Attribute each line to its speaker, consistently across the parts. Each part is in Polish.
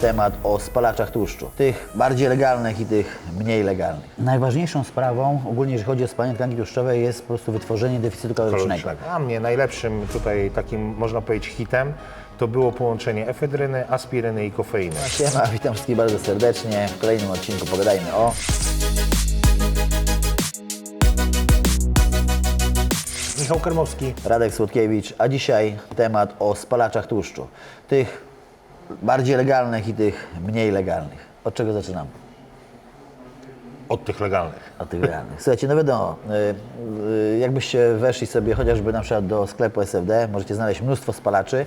Speaker 1: temat o spalaczach tłuszczu. Tych bardziej legalnych i tych mniej legalnych. Najważniejszą sprawą, ogólnie jeżeli chodzi o spalanie tkanki tłuszczowej, jest po prostu wytworzenie deficytu kalorycznego.
Speaker 2: A mnie najlepszym tutaj takim, można powiedzieć, hitem to było połączenie efedryny, aspiryny i kofeiny.
Speaker 1: Siema, witam wszystkich bardzo serdecznie. W kolejnym odcinku pogadajmy o...
Speaker 2: Michał Kermowski,
Speaker 1: Radek Słodkiewicz, a dzisiaj temat o spalaczach tłuszczu. Tych bardziej legalnych i tych mniej legalnych. Od czego zaczynam?
Speaker 2: od tych legalnych.
Speaker 1: Od tych legalnych. Słuchajcie, no wiadomo, y, y, jakbyście weszli sobie chociażby na przykład do sklepu SFD, możecie znaleźć mnóstwo spalaczy,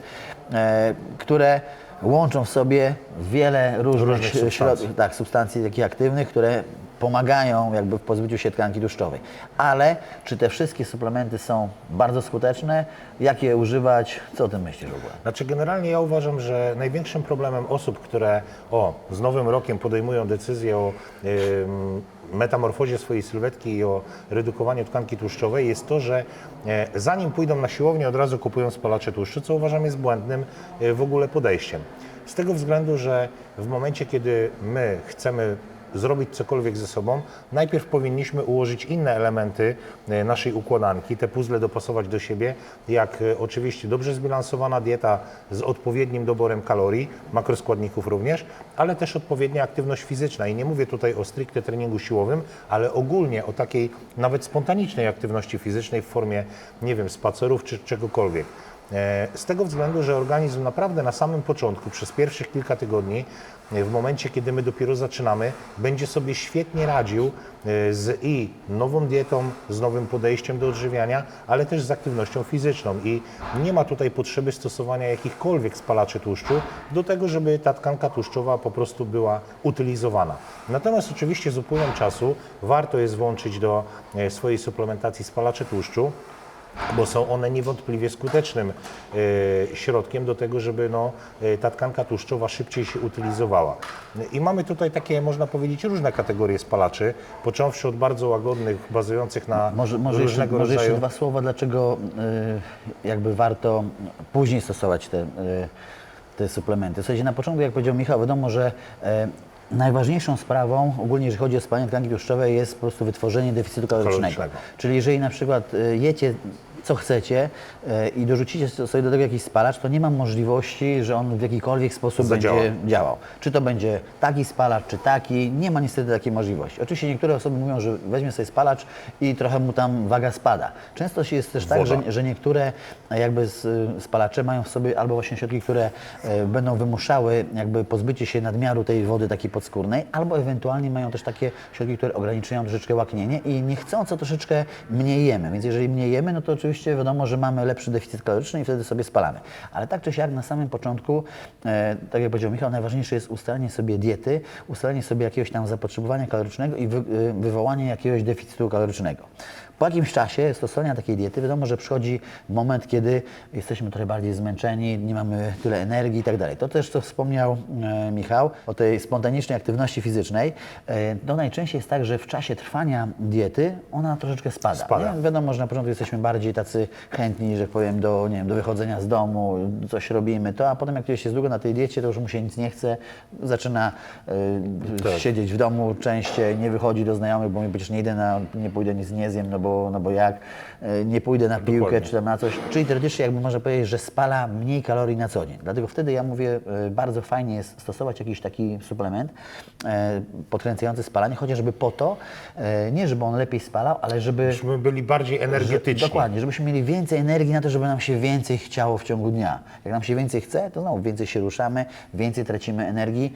Speaker 1: e, które łączą w sobie wiele różnych,
Speaker 2: Różnych substancji.
Speaker 1: środków, tak, substancji takich aktywnych, które pomagają jakby w pozbyciu się tkanki tłuszczowej. Ale czy te wszystkie suplementy są bardzo skuteczne? Jak je używać? Co o tym myślisz w ogóle?
Speaker 2: Znaczy generalnie ja uważam, że największym problemem osób, które o, z nowym rokiem podejmują decyzję o ym, metamorfozie swojej sylwetki i o redukowaniu tkanki tłuszczowej jest to, że e, zanim pójdą na siłownię od razu kupują spalacze tłuszczu, co uważam jest błędnym e, w ogóle podejściem. Z tego względu, że w momencie, kiedy my chcemy zrobić cokolwiek ze sobą, najpierw powinniśmy ułożyć inne elementy e, naszej układanki, te puzzle dopasować do siebie, jak e, oczywiście dobrze zbilansowana dieta z odpowiednim doborem kalorii, makroskładników również, ale też odpowiednia aktywność fizyczna. I nie mówię tutaj o stricte treningu siłowym, ale ogólnie o takiej nawet spontanicznej aktywności fizycznej w formie, nie wiem, spacerów czy czegokolwiek. E, Z tego względu, że organizm naprawdę na samym początku, przez pierwszych kilka tygodni, e, w momencie, kiedy my dopiero zaczynamy, będzie sobie świetnie radził e, z i nową dietą, z nowym podejściem do odżywiania, ale też z aktywnością fizyczną. I nie ma tutaj potrzeby stosowania jakichkolwiek spalaczy tłuszczu do tego, żeby ta tkanka tłuszczowa po prostu była utylizowana. Natomiast oczywiście z upływem czasu warto jest włączyć do swojej suplementacji spalacze tłuszczu bo są one niewątpliwie skutecznym e, środkiem do tego, żeby no, e, ta tkanka tłuszczowa szybciej się utylizowała. I mamy tutaj takie, można powiedzieć, różne kategorie spalaczy, począwszy od bardzo łagodnych, bazujących na
Speaker 1: Może, może, jeszcze,
Speaker 2: różnego
Speaker 1: może jeszcze dwa słowa, dlaczego y, jakby warto później stosować te, y, te suplementy. Słuchajcie, na początku, jak powiedział Michał, wiadomo, że y, najważniejszą sprawą, ogólnie jeżeli chodzi o spalanie tkanki tłuszczowej, jest po prostu wytworzenie deficytu kalorycznego.
Speaker 2: Kalorycznego.
Speaker 1: Czyli jeżeli na przykład y, jecie co chcecie y, i dorzucicie sobie do tego jakiś spalacz, to nie ma możliwości, że on w jakikolwiek sposób
Speaker 2: Zadziała.
Speaker 1: będzie działał. Czy to będzie taki spalacz, czy taki, nie ma niestety takiej możliwości. Oczywiście niektóre osoby mówią, że weźmie sobie spalacz i trochę mu tam waga spada. Często się jest też tak, że, że niektóre e, jakby spalacze mają w sobie albo właśnie środki, które e, będą wymuszały jakby pozbycie się nadmiaru tej wody takiej podskórnej, albo ewentualnie mają też takie środki, które ograniczają troszeczkę łaknienie i niechcąco troszeczkę mniej jemy. Więc jeżeli mniej jemy, no to oczywiście wiadomo, że mamy lepszy deficyt kaloryczny i wtedy sobie spalamy. Ale tak czy siak na samym początku, e, tak jak powiedział Michał, najważniejsze jest ustalenie sobie diety, ustalenie sobie jakiegoś tam zapotrzebowania kalorycznego i wy, e, wywołanie jakiegoś deficytu kalorycznego. Po jakimś czasie stosowania takiej diety wiadomo, że przychodzi moment, kiedy jesteśmy trochę bardziej zmęczeni, nie mamy tyle energii i tak dalej. To też, co wspomniał e, Michał o tej spontanicznej aktywności fizycznej, e, to najczęściej jest tak, że w czasie trwania diety ona troszeczkę spada.
Speaker 2: Spada.
Speaker 1: Nie? Wiadomo, że na początku jesteśmy bardziej tacy chętni, że powiem, do, nie wiem, do wychodzenia z domu, coś robimy, to, a potem jak ktoś jest długo na tej diecie, to już mu się nic nie chce, zaczyna e,
Speaker 2: Tak.
Speaker 1: siedzieć w domu częściej, nie wychodzi do znajomych, bo mi przecież nie idę na, nie pójdę, nic nie zjem, no bo, no bo jak, e, nie pójdę na piłkę
Speaker 2: Dokładnie.
Speaker 1: czy tam na coś. Czyli teoretycznie jakby można powiedzieć, że spala mniej kalorii na co dzień. Dlatego wtedy ja mówię, e, bardzo fajnie jest stosować jakiś taki suplement e, podkręcający spalanie, chociażby po to, e, nie żeby on lepiej spalał, ale żeby...
Speaker 2: Żebyśmy byli bardziej energetyczni.
Speaker 1: Dokładnie, żebyśmy mieli więcej energii na to, żeby nam się więcej chciało w ciągu dnia. Jak nam się więcej chce, to znowu więcej się ruszamy, więcej tracimy energii.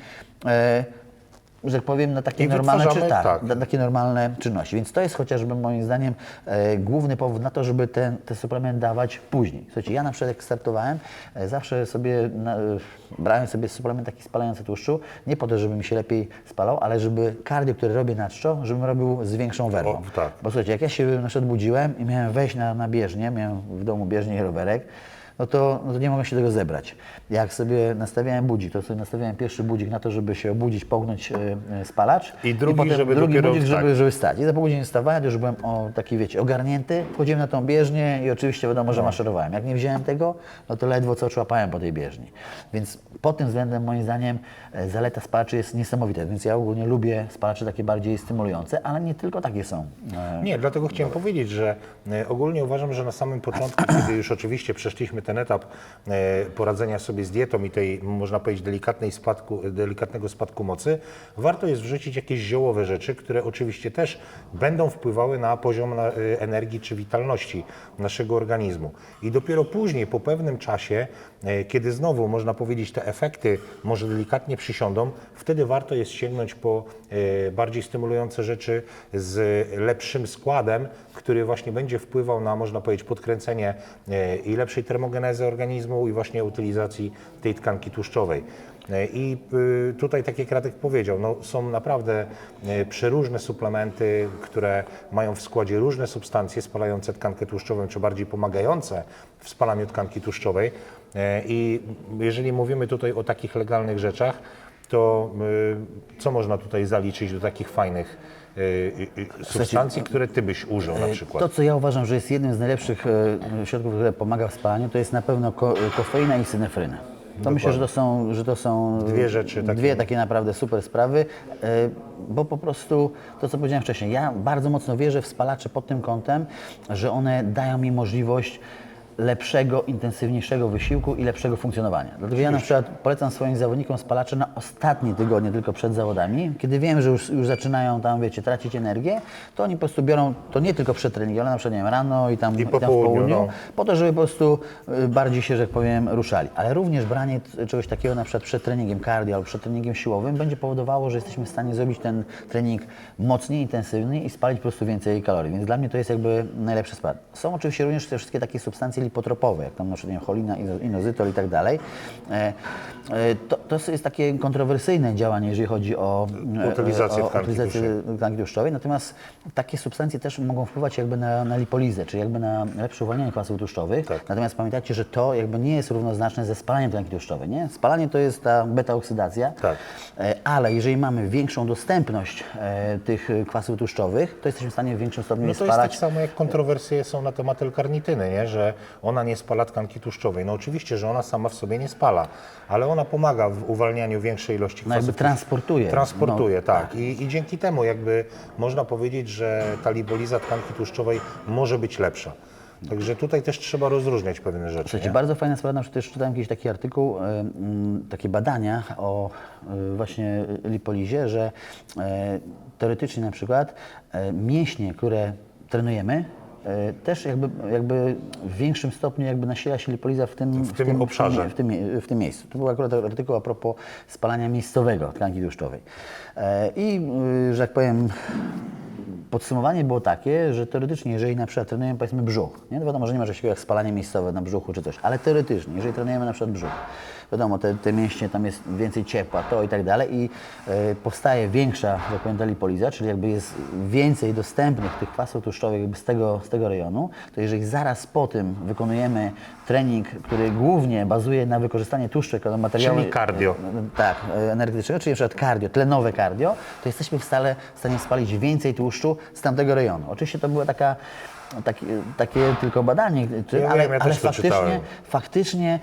Speaker 1: Że tak powiem, na takie
Speaker 2: I
Speaker 1: normalne, czy, tak,
Speaker 2: tak.
Speaker 1: na takie normalne czynności. Więc to jest chociażby moim zdaniem e, główny powód na to, żeby ten, ten suplement dawać później. Słuchajcie, ja na przykład jak startowałem, e, zawsze sobie na, e, brałem sobie suplement taki spalający tłuszczu, nie po to, żeby mi się lepiej spalał, ale żeby kardio, które robię na czczo, żebym robił z większą werwą.
Speaker 2: O, tak.
Speaker 1: Bo słuchajcie, jak ja się na przykład budziłem i miałem wejść na, na bieżnię, miałem w domu bieżnię i rowerek, no to, no to nie mogę się tego zebrać. Jak sobie nastawiałem budzik, to sobie nastawiałem pierwszy budzik na to, żeby się obudzić, pognąć e, e, spalacz.
Speaker 2: I drugi,
Speaker 1: potem
Speaker 2: żeby
Speaker 1: drugi
Speaker 2: dopiero
Speaker 1: budzik, żeby, żeby wstać. I za pół godziny wstawałem, to już byłem o, taki, wiecie, ogarnięty, wchodziłem na tą bieżnię i oczywiście wiadomo,
Speaker 2: No.
Speaker 1: że maszerowałem. Jak nie wziąłem tego, no to ledwo co człapałem po tej bieżni. Więc pod tym względem moim zdaniem e, zaleta spalaczy jest niesamowita, więc ja ogólnie lubię spalacze takie bardziej stymulujące, ale nie tylko takie są.
Speaker 2: Nie, dlatego chciałem powiedzieć, że ogólnie uważam, że na samym początku, kiedy już oczywiście przeszliśmy ten etap e, poradzenia sobie z dietą i tej, można powiedzieć, delikatnej spadku, delikatnego spadku mocy, warto jest wrzucić jakieś ziołowe rzeczy, które oczywiście też będą wpływały na poziom e, energii czy witalności naszego organizmu. I dopiero później, po pewnym czasie, e, kiedy znowu, można powiedzieć, te efekty może delikatnie przysiądą, wtedy warto jest sięgnąć po bardziej stymulujące rzeczy z lepszym składem, który właśnie będzie wpływał na, można powiedzieć, podkręcenie i lepszej termogenezy organizmu i właśnie utylizacji tej tkanki tłuszczowej. I y, tutaj, tak jak Radek powiedział, no, są naprawdę e, przeróżne suplementy, które mają w składzie różne substancje spalające tkankę tłuszczową, czy bardziej pomagające w spalaniu tkanki tłuszczowej. E, I jeżeli mówimy tutaj o takich legalnych rzeczach, to y, co można tutaj zaliczyć do takich fajnych y, y, y, substancji, które Ty byś użył na przykład?
Speaker 1: To, co ja uważam, że jest jednym z najlepszych środków, które pomaga w spalaniu, to jest na pewno ko kofeina i synefryna. To myślę, że to są, że to są
Speaker 2: Dwie rzeczy takie-
Speaker 1: dwie takie naprawdę super sprawy, bo po prostu to, co powiedziałem wcześniej, ja bardzo mocno wierzę w spalacze pod tym kątem, że one dają mi możliwość lepszego, intensywniejszego wysiłku i lepszego funkcjonowania. Dlatego ja na przykład polecam swoim zawodnikom spalacze na ostatnie tygodnie tylko przed zawodami, kiedy wiem, że już, już zaczynają tam, wiecie, tracić energię, to oni po prostu biorą to nie tylko przed treningiem, ale na przykład nie wiem, rano i tam,
Speaker 2: I po
Speaker 1: tam w
Speaker 2: południu,
Speaker 1: południu,
Speaker 2: no.
Speaker 1: po to, żeby po prostu y, bardziej się, że tak powiem, ruszali. Ale również branie czegoś takiego na przykład przed treningiem cardio albo przed treningiem siłowym będzie powodowało, że jesteśmy w stanie zrobić ten trening mocniej, intensywny i spalić po prostu więcej kalorii. Więc dla mnie to jest jakby najlepszy skład. Są oczywiście również te wszystkie takie substancje lipotropowe, jak tam na przykład cholina, inozytol i tak dalej. E, e, To, to jest takie kontrowersyjne działanie, jeżeli chodzi o e,
Speaker 2: Utylizację
Speaker 1: o, o
Speaker 2: tkanki
Speaker 1: utylizację tkanki tłuszczowej, natomiast takie substancje też mogą wpływać jakby na, na lipolizę, czyli jakby na lepsze uwalnianie kwasów tłuszczowych.
Speaker 2: Tak.
Speaker 1: Natomiast pamiętajcie, że to jakby nie jest równoznaczne ze spalaniem tkanki tłuszczowej, nie? Spalanie to jest ta beta-oksydacja,
Speaker 2: Tak.
Speaker 1: e, ale jeżeli mamy większą dostępność e, tych e, kwasów tłuszczowych, to jesteśmy w stanie w większym stopniu
Speaker 2: No
Speaker 1: je
Speaker 2: to jest
Speaker 1: spalać.
Speaker 2: tak samo jak kontrowersje są na temat L-karnityny, nie? że ona nie spala tkanki tłuszczowej. No oczywiście, że ona sama w sobie nie spala, ale ona pomaga w uwalnianiu większej ilości
Speaker 1: No jakby
Speaker 2: kwasów
Speaker 1: transportuje.
Speaker 2: Transportuje,
Speaker 1: No,
Speaker 2: tak. I, I dzięki temu jakby można powiedzieć, że ta lipoliza tkanki tłuszczowej może być lepsza. Także tutaj też trzeba rozróżniać pewne rzeczy.
Speaker 1: Słuchajcie, bardzo fajna sprawa, na przykład też czytałem jakiś taki artykuł, mm, takie badania o e, właśnie lipolizie, że e, teoretycznie na przykład e, mięśnie, które trenujemy, też jakby, jakby w większym stopniu jakby nasila się lipoliza w tym, w
Speaker 2: tym obszarze.
Speaker 1: W tym, w tym miejscu. To był akurat artykuł a propos spalania miejscowego tkanki tłuszczowej. E, I, y, że tak powiem, Podsumowanie było takie, że teoretycznie, jeżeli na przykład trenujemy powiedzmy brzuch, nie? to wiadomo, że nie ma czegoś takiego jak spalanie miejscowe na brzuchu czy coś, ale teoretycznie, jeżeli trenujemy na przykład brzuch, wiadomo, te, te mięśnie, tam jest więcej ciepła, to i tak dalej i e, powstaje większa, tak powiem, lipoliza, czyli jakby jest więcej dostępnych tych kwasów tłuszczowych jakby z tego, z tego rejonu, to jeżeli zaraz po tym wykonujemy trening, który głównie bazuje na wykorzystaniu tłuszczu jako materiału...
Speaker 2: Czyli cardio.
Speaker 1: Tak, e, energetycznego, czyli na przykład cardio, tlenowe cardio, to jesteśmy w stale w stanie spalić więcej tłuszczu z tamtego rejonu. Oczywiście to była taka, takie, takie tylko badanie, czy,
Speaker 2: Ja
Speaker 1: ale,
Speaker 2: wiem, ja
Speaker 1: ale faktycznie,
Speaker 2: czytałem.
Speaker 1: faktycznie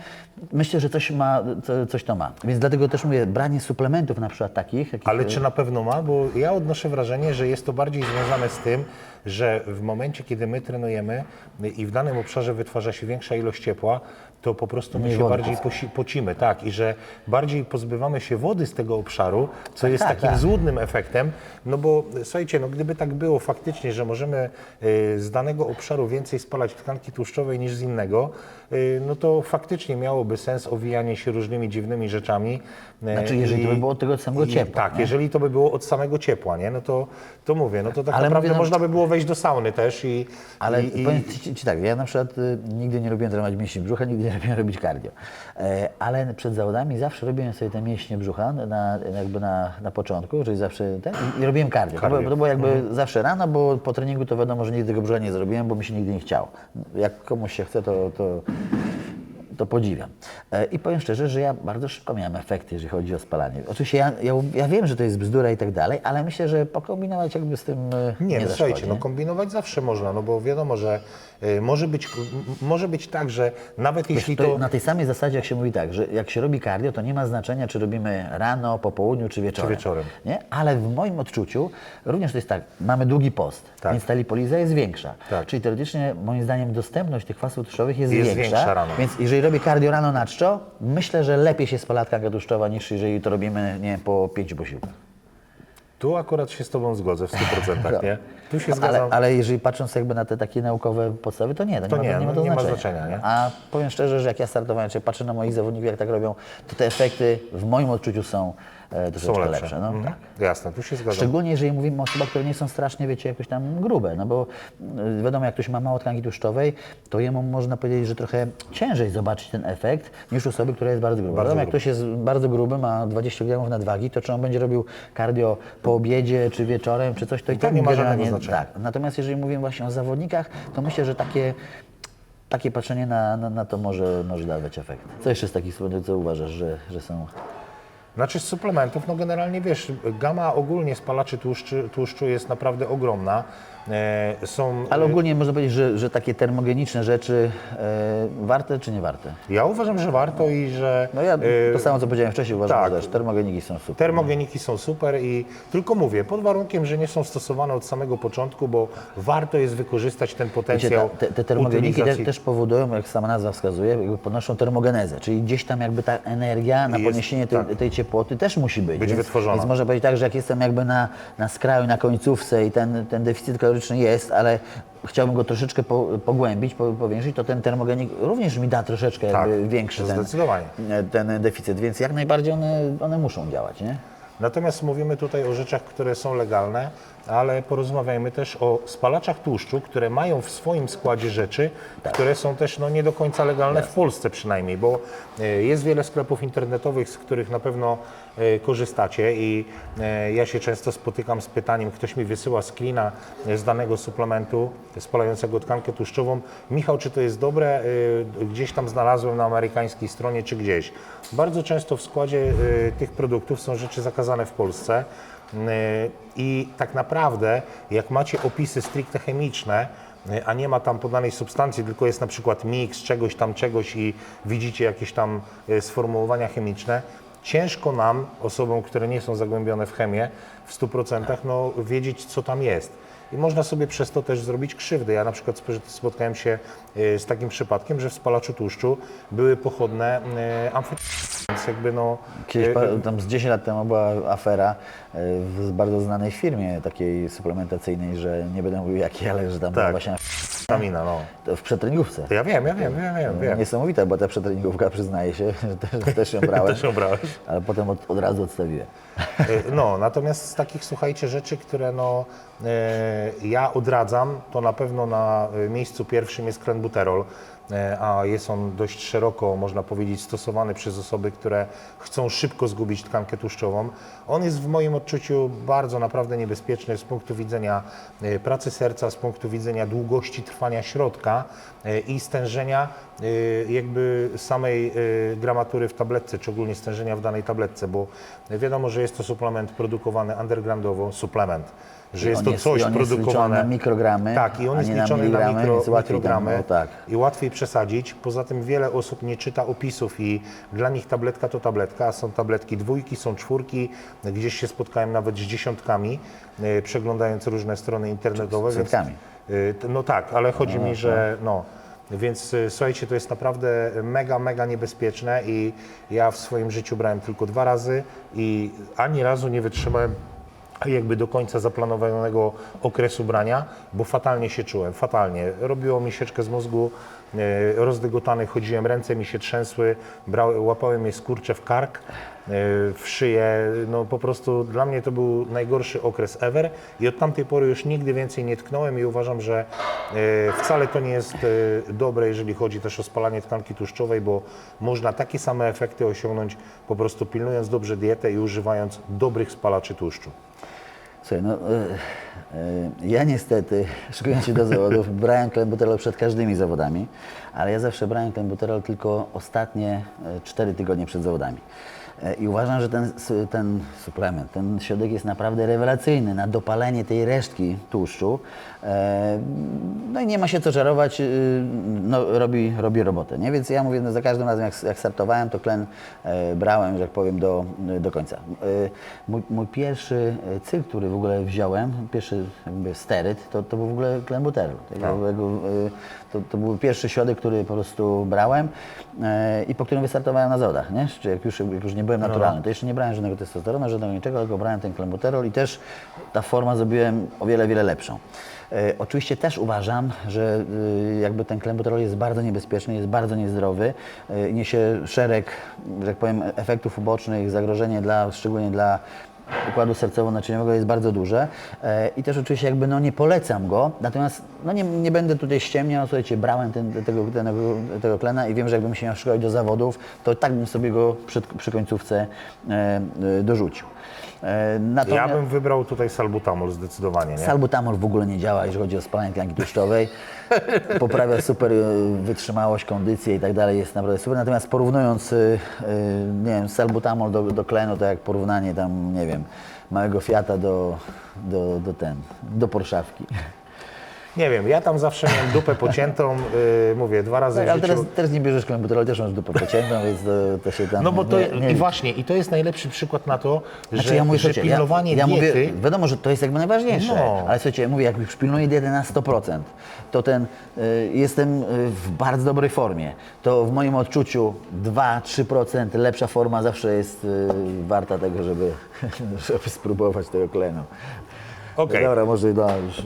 Speaker 1: myślę, że coś, ma, co, coś to ma. Więc dlatego też mówię, branie suplementów na przykład takich, jakich,
Speaker 2: Ale czy na pewno ma? Bo ja odnoszę wrażenie, że jest to bardziej związane z tym, że w momencie, kiedy my trenujemy i w danym obszarze wytwarza się większa ilość ciepła, to po prostu my
Speaker 1: Mniej
Speaker 2: się
Speaker 1: wody.
Speaker 2: bardziej posi- pocimy, tak, i że bardziej pozbywamy się wody z tego obszaru, co jest
Speaker 1: tak,
Speaker 2: takim
Speaker 1: tak.
Speaker 2: złudnym efektem, no bo słuchajcie, no gdyby tak było faktycznie, że możemy y, z danego obszaru więcej spalać tkanki tłuszczowej niż z innego, y, no to faktycznie miałoby sens owijanie się różnymi dziwnymi rzeczami. y,
Speaker 1: Znaczy, jeżeli to by było od tego samego ciepła,
Speaker 2: Tak,
Speaker 1: nie?
Speaker 2: jeżeli to by było od samego ciepła, nie? no to, to mówię, no to tak
Speaker 1: Ale
Speaker 2: naprawdę
Speaker 1: mówię, no-
Speaker 2: można by było wejść do sauny też i...
Speaker 1: Ale
Speaker 2: i, i,
Speaker 1: powiem ci, ci tak, ja na przykład y, nigdy nie lubiłem trenować mięśni brzucha, nigdy lubiłem robić cardio. E, ale przed zawodami zawsze robiłem sobie te mięśnie brzucha na, jakby na, na początku, czyli zawsze ten, i, i robiłem cardio.
Speaker 2: Cardio.
Speaker 1: To, było, to było jakby zawsze rano, bo po treningu to wiadomo, że nigdy tego brzucha nie zrobiłem, bo mi się nigdy nie chciało. Jak komuś się chce, to, to to podziwiam. E, I powiem szczerze, że ja bardzo szybko miałem efekty, jeżeli chodzi o spalanie. Oczywiście ja, ja, ja wiem, że to jest bzdura i tak dalej, ale myślę, że pokombinować jakby z tym e,
Speaker 2: Nie,
Speaker 1: nie,
Speaker 2: no słuchajcie, no kombinować zawsze można, no bo wiadomo, że y, może być, może być tak, że nawet
Speaker 1: Wiesz,
Speaker 2: jeśli
Speaker 1: to,
Speaker 2: to...
Speaker 1: na tej samej zasadzie, jak się mówi tak, że jak się robi cardio, to nie ma znaczenia, czy robimy rano, po południu, czy wieczorem.
Speaker 2: Czy wieczorem.
Speaker 1: Nie? Ale w moim odczuciu również to jest tak, mamy długi post,
Speaker 2: Tak.
Speaker 1: więc ta lipoliza jest większa.
Speaker 2: Tak.
Speaker 1: Czyli teoretycznie, moim zdaniem, dostępność tych kwasów tłuszczowych jest,
Speaker 2: Jest
Speaker 1: większa.
Speaker 2: większa rano.
Speaker 1: Więc jeżeli robię cardio rano na czczo, myślę, że lepiej się spala tkanka tłuszczowa, niż jeżeli to robimy nie, po pięciu posiłkach.
Speaker 2: Tu akurat się z Tobą zgodzę w 100%, nie? Tu się zgadzam.
Speaker 1: Ale, ale jeżeli patrząc jakby na te takie naukowe podstawy, to nie, to,
Speaker 2: To
Speaker 1: nie,
Speaker 2: nie,
Speaker 1: ma, nie ma
Speaker 2: no
Speaker 1: to
Speaker 2: nie ma
Speaker 1: znaczenia.
Speaker 2: znaczenia, nie?
Speaker 1: A powiem szczerze, że jak ja startowałem, czy patrzę na moich zawodników, jak tak robią, to te efekty w moim odczuciu są troszeczkę
Speaker 2: Są
Speaker 1: lepsze.
Speaker 2: lepsze.
Speaker 1: no,
Speaker 2: Mhm.
Speaker 1: tak.
Speaker 2: Jasne, tu się zgadzam.
Speaker 1: Szczególnie jeżeli mówimy o osobach, które nie są strasznie, wiecie, jakoś tam grube, no bo y, wiadomo, jak ktoś ma mało tkanki tłuszczowej, to jemu można powiedzieć, że trochę ciężej zobaczyć ten efekt niż osoby, która jest bardzo gruba.
Speaker 2: Bardzo
Speaker 1: wiadomo, jak ktoś jest bardzo gruby, ma 20 gramów nadwagi, to czy on będzie robił cardio po obiedzie, czy wieczorem, czy coś, to i
Speaker 2: To
Speaker 1: tak
Speaker 2: nie ma żadnego znaczenia.
Speaker 1: Tak. Natomiast jeżeli mówimy właśnie o zawodnikach, to myślę, że takie takie patrzenie na, na, na to może, może dawać efekt. Co jeszcze z takich suplementów, co uważasz, że, że są...
Speaker 2: Znaczy z suplementów, no generalnie wiesz, gama ogólnie spalaczy tłuszczu, jest naprawdę ogromna. E, są,
Speaker 1: Ale ogólnie można powiedzieć, że, że takie termogeniczne rzeczy e, warte czy nie warte?
Speaker 2: Ja uważam, że warto i że
Speaker 1: No ja
Speaker 2: e,
Speaker 1: to samo co powiedziałem wcześniej, uważam,
Speaker 2: tak.
Speaker 1: że też termogeniki są super.
Speaker 2: termogeniki są super i tylko mówię, pod warunkiem, że nie są stosowane od samego początku, bo warto jest wykorzystać ten
Speaker 1: Wiecie,
Speaker 2: potencjał
Speaker 1: ta, te, te termogeniki te, też powodują, jak sama nazwa wskazuje, jakby podnoszą termogenezę, czyli gdzieś tam jakby ta energia na
Speaker 2: Jest,
Speaker 1: podniesienie tej,
Speaker 2: tak.
Speaker 1: tej ciepłoty też musi być.
Speaker 2: Być
Speaker 1: więc,
Speaker 2: wytworzona.
Speaker 1: Więc można powiedzieć tak, że jak jestem jakby na, na skraju, na końcówce i ten, ten deficyt kaloryczny jest, ale chciałbym go troszeczkę po, pogłębić, po, powiększyć, to ten termogenik również mi da troszeczkę
Speaker 2: Tak,
Speaker 1: większy ten,
Speaker 2: zdecydowanie.
Speaker 1: ten deficyt, więc jak najbardziej one, one muszą działać, nie?
Speaker 2: Natomiast mówimy tutaj o rzeczach, które są legalne, ale porozmawiajmy też o spalaczach tłuszczu, które mają w swoim składzie rzeczy, które są też no, nie do końca legalne w Polsce przynajmniej, bo e, jest wiele sklepów internetowych, z których na pewno korzystacie i e, ja się często spotykam z pytaniem, ktoś mi wysyła screena e, z danego suplementu spalającego tkankę tłuszczową. Michał, czy to jest dobre? E, Gdzieś tam znalazłem na amerykańskiej stronie, czy gdzieś. Bardzo często w składzie e, tych produktów są rzeczy zakazane w Polsce. I tak naprawdę, jak macie opisy stricte chemiczne, a nie ma tam podanej substancji, tylko jest na przykład miks czegoś tam, czegoś i widzicie jakieś tam sformułowania chemiczne, ciężko nam, osobom, które nie są zagłębione w chemię w 100%, no, wiedzieć, co tam jest. I można sobie przez to też zrobić krzywdę. Ja na przykład sp- spotkałem się yy, z takim przypadkiem, że w spalaczu tłuszczu były pochodne yy, amfetaminy. Więc jakby no...
Speaker 1: Kiedyś, pa- tam z 10 lat temu była afera w bardzo znanej firmie takiej suplementacyjnej, że nie będę mówił jakiej, ale że tam była
Speaker 2: Tak.
Speaker 1: właśnie
Speaker 2: Amfetamina, no.
Speaker 1: to w przetreningówce.
Speaker 2: To ja wiem, ja wiem, ja wiem, wiem.
Speaker 1: Niesamowita była ta przetreningówka, przyznaję się, że też, też ją brałem,
Speaker 2: Też ją brałeś.
Speaker 1: ale potem od, od razu odstawiłem.
Speaker 2: Y, No, natomiast z takich, słuchajcie, rzeczy, które no, y, ja odradzam, to na pewno na y, miejscu pierwszym jest klenbuterol, y, a jest on dość szeroko, można powiedzieć, stosowany przez osoby, które chcą szybko zgubić tkankę tłuszczową. On jest w moim odczuciu bardzo naprawdę niebezpieczny z punktu widzenia pracy serca, z punktu widzenia długości trwania środka i stężenia jakby samej gramatury w tabletce, czy ogólnie stężenia w danej tabletce, bo wiadomo, że jest to suplement produkowany undergroundowo, suplement, że jest to
Speaker 1: jest-
Speaker 2: coś
Speaker 1: on jest
Speaker 2: produkowane
Speaker 1: liczony na mikrogramy,
Speaker 2: tak, i on jest
Speaker 1: na
Speaker 2: liczony na,
Speaker 1: miligramy,
Speaker 2: mikro,
Speaker 1: tam,
Speaker 2: mikrogramy
Speaker 1: no tak.
Speaker 2: i łatwiej przesadzić. Poza tym wiele osób nie czyta opisów i dla nich tabletka to tabletka, a są tabletki dwójki, są czwórki, gdzieś się spotkałem nawet z dziesiątkami, y, przeglądając różne strony internetowe. więc-
Speaker 1: setkami.
Speaker 2: T- No tak, ale chodzi mi, że no. Więc y, słuchajcie, to jest naprawdę mega, mega niebezpieczne i ja w swoim życiu brałem tylko dwa razy i ani razu nie wytrzymałem jakby do końca zaplanowanego okresu brania, bo fatalnie się czułem, fatalnie. Robiło mi sieczkę z mózgu, rozdygotany chodziłem, ręce mi się trzęsły, brał, łapałem je skurcze w kark, e, w szyję, no po prostu dla mnie to był najgorszy okres ever i od tamtej pory już nigdy więcej nie tknąłem i uważam, że e, wcale to nie jest e, dobre, jeżeli chodzi też o spalanie tkanki tłuszczowej, bo można takie same efekty osiągnąć po prostu pilnując dobrze dietę i używając dobrych spalaczy tłuszczu.
Speaker 1: Słuchaj, no, e, e, ja niestety, szykując się do zawodów, brałem klembuterol przed każdymi zawodami, ale ja zawsze brałem klembuterol tylko ostatnie 4 tygodnie przed zawodami. E, I uważam, że ten, ten suplement, ten środek jest naprawdę rewelacyjny na dopalenie tej resztki tłuszczu. E, No i nie ma się co czarować, y, no, robi, robi robotę. Nie? Więc ja mówię, no, za każdym razem jak, jak startowałem, to tlen e, brałem, że tak powiem, do, do końca. Mój, mój pierwszy cykl, który w ogóle wziąłem, pierwszy jakby steryt, to, to był w ogóle klembuterol. Tego- jego, e, To, to był pierwszy środek, który po prostu brałem e, i po którym wystartowałem na zawodach. Nie? Czy jak, już, jak już nie byłem naturalny, to jeszcze nie brałem żadnego testosteronu, żadnego niczego, tylko brałem ten klembuterol i też ta forma zrobiłem o wiele, wiele lepszą. E, Oczywiście też uważam, że y, jakby ten klembuterol jest bardzo niebezpieczny, jest bardzo niezdrowy, y, niesie szereg, że tak powiem, efektów ubocznych, zagrożenie dla, szczególnie dla układu sercowo-naczyniowego jest bardzo duże E, i też oczywiście jakby no nie polecam go, natomiast no nie, nie będę tutaj ściemniał, słuchajcie, brałem ten, tego, tego, tego klena i wiem, że jakbym się miał szkolić do zawodów, to tak bym sobie go przy, przy końcówce e, e, dorzucił. E,
Speaker 2: Ja
Speaker 1: natomiast-
Speaker 2: bym wybrał tutaj salbutamol zdecydowanie, nie?
Speaker 1: Salbutamol w ogóle nie działa, jeżeli chodzi o spalanie tkanki tłuszczowej. Poprawia super y, wytrzymałość, kondycję i tak dalej, jest naprawdę super. Natomiast porównując, y, nie wiem, salbutamol do, do klenu, to jak porównanie tam, nie wiem, małego Fiata do, do, do ten, do Porszawki.
Speaker 2: Nie wiem, ja tam zawsze miałem dupę pociętą, yy, mówię, dwa razy
Speaker 1: Tak,
Speaker 2: w
Speaker 1: ale
Speaker 2: życiu.
Speaker 1: teraz, teraz nie bierzesz klembuterolu, też masz dupę pociętą, więc to, to się tam...
Speaker 2: No bo to
Speaker 1: nie, nie
Speaker 2: i właśnie, i to jest najlepszy przykład na to,
Speaker 1: Znaczy
Speaker 2: że,
Speaker 1: ja mówię,
Speaker 2: że pilnowanie
Speaker 1: ja, ja
Speaker 2: diety...
Speaker 1: mówię, wiadomo, że to jest jakby najważniejsze,
Speaker 2: No.
Speaker 1: ale słuchajcie, ja mówię, jak już pilnuję dietę na 100%, to ten, y, jestem y, w bardzo dobrej formie, to w moim odczuciu 2-3% lepsza forma zawsze jest y, warta tego, żeby, żeby spróbować tego klenu.
Speaker 2: Okej.
Speaker 1: Dobra, może no, już,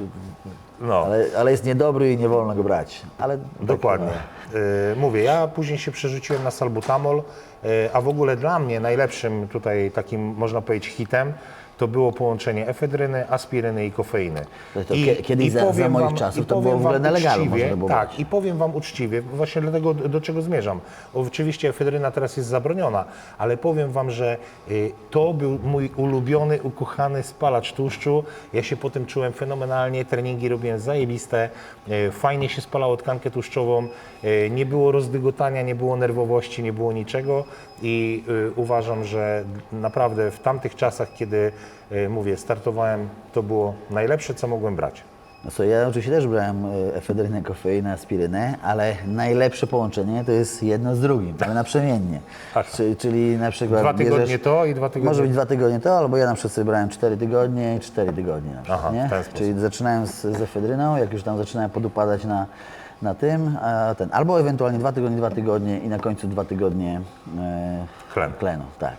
Speaker 2: No.
Speaker 1: ale, ale jest niedobry i nie wolno go brać. Ale tak,
Speaker 2: Dokładnie.
Speaker 1: no.
Speaker 2: Y, Mówię, ja później się przerzuciłem na salbutamol, y, a w ogóle dla mnie najlepszym tutaj takim, można powiedzieć, hitem to było połączenie efedryny, aspiryny i kofeiny.
Speaker 1: To- to kie- kiedyś za- za
Speaker 2: powiem
Speaker 1: moich czasów
Speaker 2: i
Speaker 1: to było w ogóle
Speaker 2: wam
Speaker 1: legalu,
Speaker 2: uczciwie,
Speaker 1: można
Speaker 2: Tak,
Speaker 1: brać.
Speaker 2: i powiem Wam uczciwie, właśnie dlatego do, czego zmierzam. Oczywiście efedryna teraz jest zabroniona, ale powiem Wam, że y, to był mój ulubiony, ukochany spalacz tłuszczu. Ja się po tym czułem fenomenalnie, treningi robiłem zajebiste, y, fajnie się spalało tkankę tłuszczową, y, nie było rozdygotania, nie było nerwowości, nie było niczego i uważam, że naprawdę w tamtych czasach, kiedy mówię, startowałem, to było najlepsze, co mogłem brać.
Speaker 1: No co, ja oczywiście też brałem efedrynę, kofeinę, aspirynę, ale najlepsze połączenie to jest jedno z drugim, ale naprzemiennie. Czy, czyli na przykład
Speaker 2: Dwa tygodnie
Speaker 1: bierzesz,
Speaker 2: to i dwa tygodnie-
Speaker 1: Może być dwa tygodnie to, albo ja na przykład sobie brałem cztery tygodnie i cztery tygodnie na przykład,
Speaker 2: Aha,
Speaker 1: nie? Czyli zaczynałem z, z efedryną, jak już tam zaczynałem podupadać na, na tym, a ten, albo ewentualnie dwa tygodnie, dwa tygodnie i na końcu dwa tygodnie e,
Speaker 2: Tlen.
Speaker 1: tlenu, tak.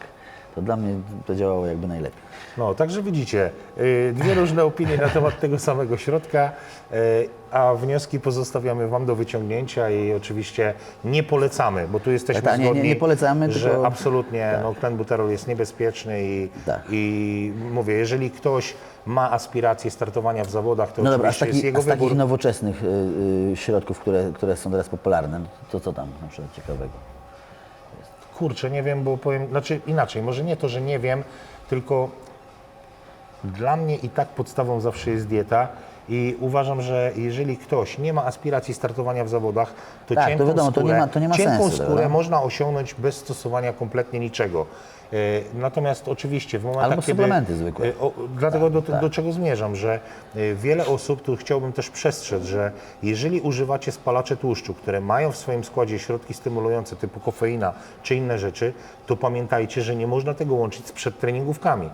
Speaker 1: To dla mnie to działało jakby najlepiej.
Speaker 2: No, także widzicie, y, dwie różne opinie na temat tego samego środka, y, a wnioski pozostawiamy Wam do wyciągnięcia i oczywiście nie polecamy, bo tu jesteśmy
Speaker 1: Tak, nie, nie,
Speaker 2: zgodni,
Speaker 1: nie polecamy,
Speaker 2: że
Speaker 1: tylko-
Speaker 2: absolutnie no, klenbuterol jest niebezpieczny i,
Speaker 1: Tak.
Speaker 2: i mówię, jeżeli ktoś ma aspiracje startowania w zawodach, to
Speaker 1: No dobra,
Speaker 2: oczywiście jest
Speaker 1: taki,
Speaker 2: jego
Speaker 1: a z takich
Speaker 2: wybór.
Speaker 1: nowoczesnych y, y, środków, które, które są teraz popularne, to co tam na przykład ciekawego?
Speaker 2: Kurczę, nie wiem, bo powiem, znaczy inaczej, może nie to, że nie wiem, tylko dla mnie i tak podstawą zawsze jest dieta i uważam, że jeżeli ktoś nie ma aspiracji startowania w zawodach, to
Speaker 1: Tak, to
Speaker 2: cienką
Speaker 1: wiadomo, to nie
Speaker 2: skórę,
Speaker 1: ma- to nie ma
Speaker 2: cienką
Speaker 1: sensu,
Speaker 2: skórę
Speaker 1: prawda?
Speaker 2: można osiągnąć bez stosowania kompletnie niczego. E, Natomiast oczywiście w momentach,
Speaker 1: Albo
Speaker 2: kiedy...
Speaker 1: suplementy zwykłe.
Speaker 2: e, o, dlatego do,
Speaker 1: tak.
Speaker 2: do czego zmierzam, że e, wiele osób, tu chciałbym też przestrzec, że jeżeli używacie spalacze tłuszczu, które mają w swoim składzie środki stymulujące typu kofeina czy inne rzeczy, to pamiętajcie, że nie można tego łączyć z przedtreningówkami.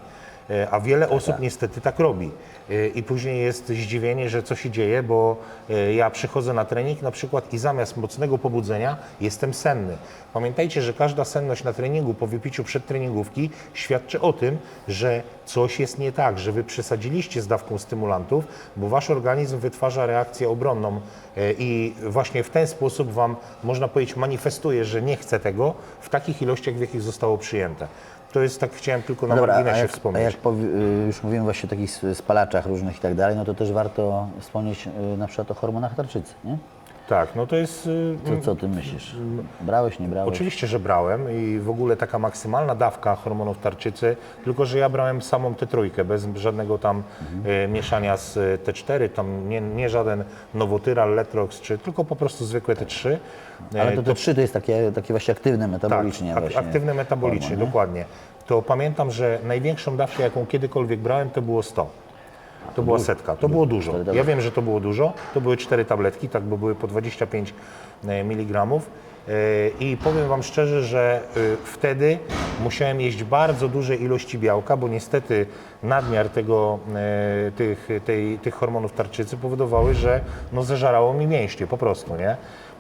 Speaker 2: E, A wiele osób niestety tak robi. E, I później jest zdziwienie, że co się dzieje, bo e, ja przychodzę na trening na przykład i zamiast mocnego pobudzenia jestem senny. Pamiętajcie, że każda senność na treningu po wypiciu przedtreningówki świadczy o tym, że coś jest nie tak, że wy przesadziliście z dawką stymulantów, bo wasz organizm wytwarza reakcję obronną i właśnie w ten sposób wam, można powiedzieć, manifestuje, że nie chce tego w takich ilościach, w jakich zostało przyjęte. To jest tak, chciałem tylko na
Speaker 1: Dobra, a
Speaker 2: marginesie
Speaker 1: jak, a
Speaker 2: wspomnieć.
Speaker 1: jak powi- y, już mówimy właśnie o takich spalaczach różnych i tak dalej, no to też warto wspomnieć y, na przykład o hormonach tarczycy, nie?
Speaker 2: Tak, no to jest... y,
Speaker 1: To co ty myślisz? Brałeś, nie brałeś?
Speaker 2: Oczywiście, że brałem i w ogóle taka maksymalna dawka hormonów tarczycy, tylko że ja brałem samą tę trójkę, bez żadnego tam e, mieszania z e, T4, tam nie, nie żaden Nowotyral, Letrox, czy tylko po prostu zwykłe T3. E,
Speaker 1: Ale to te trzy to jest takie, takie właśnie aktywne metabolicznie.
Speaker 2: tak, ak-
Speaker 1: właśnie
Speaker 2: aktywne metabolicznie,
Speaker 1: hormon, nie?
Speaker 2: dokładnie. To pamiętam, że największą dawkę, jaką kiedykolwiek brałem, to było 100. To była setka, to było dużo. Ja wiem, że to było dużo, to były cztery tabletki, tak, bo były po 25 mg. I powiem Wam szczerze, że y, wtedy musiałem jeść bardzo duże ilości białka, bo niestety nadmiar tego, e, tych, tej, tych hormonów tarczycy powodowały, że no, zeżarało mi mięśnie po prostu, nie?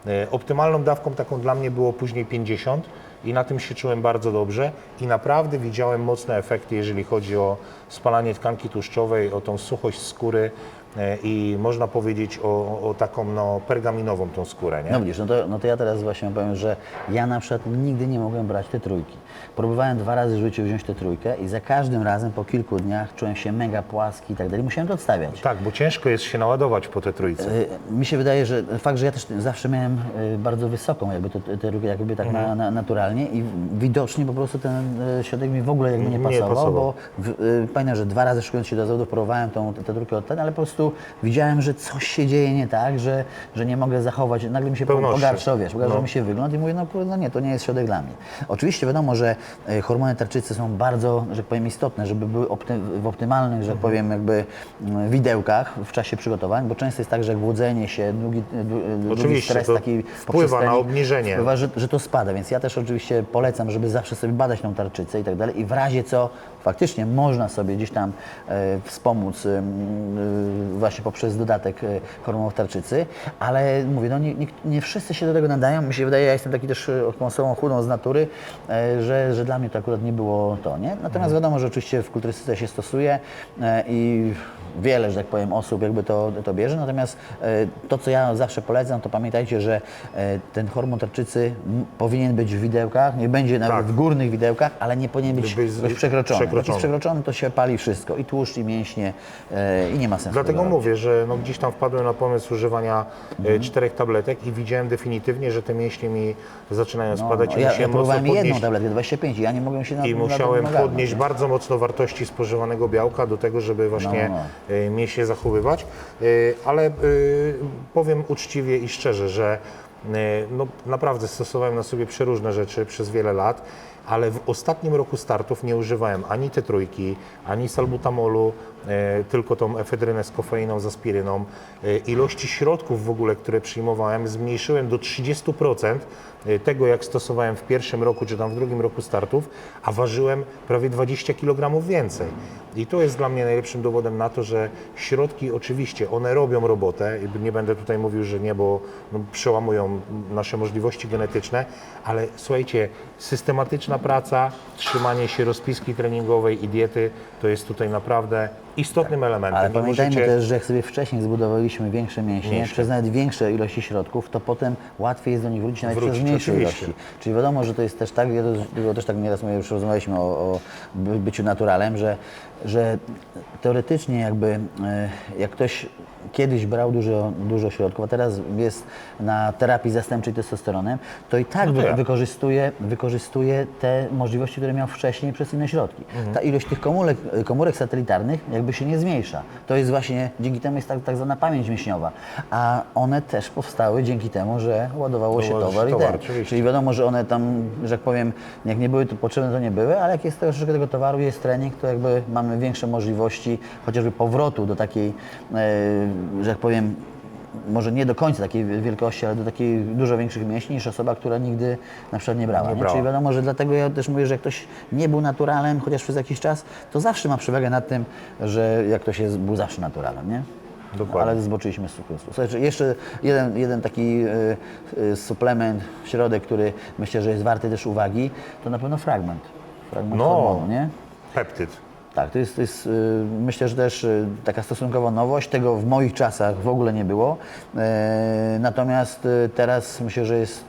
Speaker 2: E, Optymalną dawką taką dla mnie było później 50 i na tym się czułem bardzo dobrze i naprawdę widziałem mocne efekty, jeżeli chodzi o spalanie tkanki tłuszczowej, o tą suchość skóry e, i można powiedzieć o, o taką no, pergaminową tą skórę, nie?
Speaker 1: No widzisz, no to, no to ja teraz właśnie powiem, że ja na przykład nigdy nie mogłem brać te trójki. Próbowałem dwa razy w życiu wziąć tę trójkę i za każdym razem po kilku dniach czułem się mega płaski i tak dalej. Musiałem to odstawiać.
Speaker 2: Tak, bo ciężko jest się naładować po te trójce.
Speaker 1: Y, Mi się wydaje, że fakt, że ja też zawsze miałem y, bardzo wysoką jakby tę trójkę jakby tak
Speaker 2: Mhm.
Speaker 1: na, na, naturalnie i widocznie po prostu ten y, środek mi w ogóle jakby nie
Speaker 2: Nie
Speaker 1: pasował,
Speaker 2: pasował.
Speaker 1: bo w, y, pamiętam, że dwa razy szykując się do zawodów próbowałem tą tę trójkę od ten, ale po prostu widziałem, że coś się dzieje nie tak, że, że nie mogę zachować, nagle mi się
Speaker 2: Pełności.
Speaker 1: pogarszał, wiesz, pogarszał
Speaker 2: No.
Speaker 1: mi się wygląd i mówię, no no nie, to nie jest środek dla mnie. Oczywiście wiadomo, że y, hormony tarczycy są bardzo, że tak powiem, istotne, żeby były opty, w optymalnych, że tak
Speaker 2: Mhm.
Speaker 1: powiem, jakby mm, widełkach w czasie przygotowań, bo często jest tak, że jak głodzenie się, długi, dłu- długi
Speaker 2: Oczywiście,
Speaker 1: stres taki
Speaker 2: wpływa na obniżenie.
Speaker 1: Wpływa, że, że to spada, więc ja też oczywiście polecam, żeby zawsze sobie badać tą tarczycę i tak dalej i w razie co faktycznie można sobie gdzieś tam e, wspomóc e, e, właśnie poprzez dodatek e, hormonów tarczycy, ale mówię, no nie, nie, nie wszyscy się do tego nadają. Mi się wydaje, ja jestem taki też e, osobą chudą z natury, e, że, że dla mnie to akurat nie było to, nie? Natomiast wiadomo, że oczywiście w kulturystyce się stosuje e, i wiele, że tak powiem, osób jakby to, to bierze, natomiast e, to, co ja zawsze polecam, to pamiętajcie, że e, ten hormon tarczycy powinien być w widełkach, nie będzie nawet
Speaker 2: Tak.
Speaker 1: w górnych widełkach, ale nie powinien być
Speaker 2: Być z-
Speaker 1: dość przekroczony. Jak
Speaker 2: przekroczony.
Speaker 1: jest przekroczony, to się pali wszystko, i tłuszcz, i mięśnie, e, i nie ma sensu
Speaker 2: Dlatego mówię, że no gdzieś tam wpadłem na pomysł używania
Speaker 1: Mhm.
Speaker 2: czterech tabletek i widziałem definitywnie, że te mięśnie mi zaczynają spadać
Speaker 1: No,
Speaker 2: i
Speaker 1: ja, ja próbowałem jedną
Speaker 2: podnieść.
Speaker 1: tabletkę, 25, i ja nie mogłem się na
Speaker 2: I
Speaker 1: na
Speaker 2: musiałem
Speaker 1: ogarnąć,
Speaker 2: podnieść
Speaker 1: nie?
Speaker 2: bardzo mocno wartości spożywanego białka do tego, żeby właśnie
Speaker 1: No,
Speaker 2: e, mięśnie zachowywać. E, Ale e, powiem uczciwie i szczerze, że no, naprawdę stosowałem na sobie przeróżne rzeczy przez wiele lat, ale w ostatnim roku startów nie używałem ani te trójki, ani salbutamolu, tylko tą efedrynę z kofeiną, z aspiryną. Ilości środków w ogóle, które przyjmowałem, zmniejszyłem do 30% e, tego, jak stosowałem w pierwszym roku czy tam w drugim roku startów, a ważyłem prawie 20 kg więcej. I to jest dla mnie najlepszym dowodem na to, że środki oczywiście, one robią robotę i nie będę tutaj mówił, że nie, bo no, przełamują nasze możliwości genetyczne, ale słuchajcie, systematyczna praca, trzymanie się rozpiski treningowej i diety to jest tutaj naprawdę istotnym elementem.
Speaker 1: Ale pamiętajmy też, że jak sobie wcześniej zbudowaliśmy większe mięśnie,
Speaker 2: Mięśnie.
Speaker 1: przez nawet większe ilości środków, to potem łatwiej jest do nich wrócić nawet
Speaker 2: Wrócić,
Speaker 1: przez mniejsze
Speaker 2: oczywiście.
Speaker 1: ilości. Czyli wiadomo, że to jest też tak, ja to, też tak nieraz mówię, już rozmawialiśmy o, o by- byciu naturalem, że, że teoretycznie jakby e, jak ktoś kiedyś brał dużo, dużo środków, a teraz jest na terapii zastępczej testosteronem, to i tak
Speaker 2: No to
Speaker 1: wykorzystuje, wykorzystuje te możliwości, które miał wcześniej przez inne środki.
Speaker 2: Mhm.
Speaker 1: Ta ilość tych komórek, komórek satelitarnych jakby się nie zmniejsza. To jest właśnie, dzięki temu jest tak, tak zwana pamięć mięśniowa. A one też powstały dzięki temu, że ładowało się
Speaker 2: Ładowało się
Speaker 1: towar i ten.
Speaker 2: oczywiście.
Speaker 1: Czyli wiadomo, że one tam, że tak powiem, jak nie były to potrzebne, to nie były, ale jak jest troszeczkę tego towaru, jest trening, to jakby mamy większe możliwości chociażby powrotu do takiej, e, że tak powiem, może nie do końca takiej wielkości, ale do takiej dużo większych mięśni niż osoba, która nigdy na przykład nie brała.
Speaker 2: Nie brała.
Speaker 1: Czyli wiadomo, że dlatego ja też mówię, że jak ktoś nie był naturalem, chociaż przez jakiś czas, to zawsze ma przewagę nad tym, że jak ktoś jest, był zawsze naturalem, nie?
Speaker 2: Dokładnie.
Speaker 1: Ale zboczyliśmy z cukru. Słuchajcie, jeszcze jeden, jeden taki y, y, suplement, środek, który myślę, że jest warty też uwagi, to na pewno fragment. Fragment
Speaker 2: No.
Speaker 1: hormonu, nie?
Speaker 2: Peptyd.
Speaker 1: Tak, to jest, to jest y, myślę, że też y, taka stosunkowa nowość. Tego w moich czasach w ogóle nie było. E, natomiast y, teraz myślę, że jest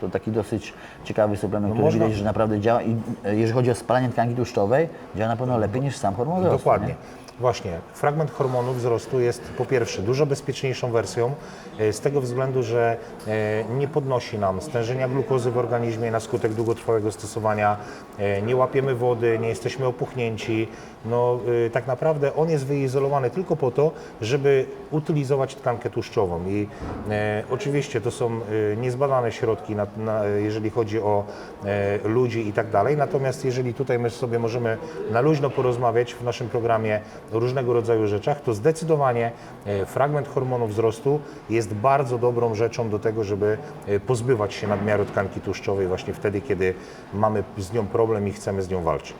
Speaker 1: to taki dosyć ciekawy suplement, który
Speaker 2: No można-
Speaker 1: widać, że naprawdę działa i jeżeli chodzi o spalanie tkanki tłuszczowej, działa na pewno lepiej niż sam hormon wzrostu,
Speaker 2: Dokładnie.
Speaker 1: nie?
Speaker 2: Właśnie, fragment hormonu wzrostu jest po pierwsze dużo bezpieczniejszą wersją e, z tego względu, że e, nie podnosi nam stężenia glukozy w organizmie na skutek długotrwałego stosowania, e, nie łapiemy wody, nie jesteśmy opuchnięci. No, tak naprawdę on jest wyizolowany tylko po to, żeby utylizować tkankę tłuszczową i oczywiście to są niezbadane środki, na, na, jeżeli chodzi o ludzi i tak dalej, natomiast jeżeli tutaj my sobie możemy na luźno porozmawiać w naszym programie różnego rodzaju rzeczach, to zdecydowanie e, fragment hormonu wzrostu jest bardzo dobrą rzeczą do tego, żeby e, pozbywać się nadmiaru tkanki tłuszczowej właśnie wtedy, kiedy mamy z nią problem i chcemy z nią walczyć.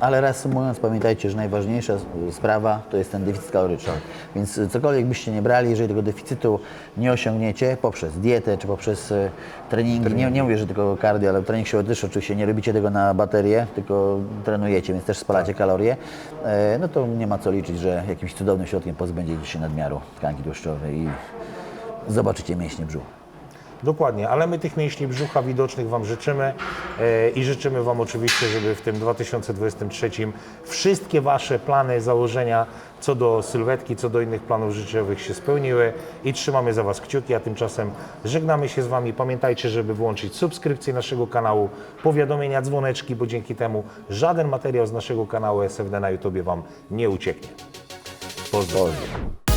Speaker 1: Ale reasumując, pamiętajcie, że najważniejsza sprawa to jest ten deficyt kaloryczny. Więc cokolwiek byście nie brali, jeżeli tego deficytu nie osiągniecie poprzez dietę czy poprzez y, treningi, nie, nie mówię, że tylko cardio, ale trening siłowy też oczywiście nie robicie tego na baterię, tylko trenujecie, więc też spalacie kalorie, e, no to nie ma co liczyć, że jakimś cudownym środkiem pozbędziecie się nadmiaru tkanki tłuszczowej i zobaczycie mięśnie brzucha.
Speaker 2: Dokładnie, ale my tych mięśni brzucha widocznych Wam życzymy e, i życzymy Wam oczywiście, żeby w tym 2023 wszystkie Wasze plany, założenia co do sylwetki, co do innych planów życiowych się spełniły i trzymamy za Was kciuki, a tymczasem żegnamy się z Wami. Pamiętajcie, żeby włączyć subskrypcję naszego kanału, powiadomienia, dzwoneczki, bo dzięki temu żaden materiał z naszego kanału SFD na YouTube Wam nie ucieknie. Pozdrawiam.
Speaker 1: Pozdro.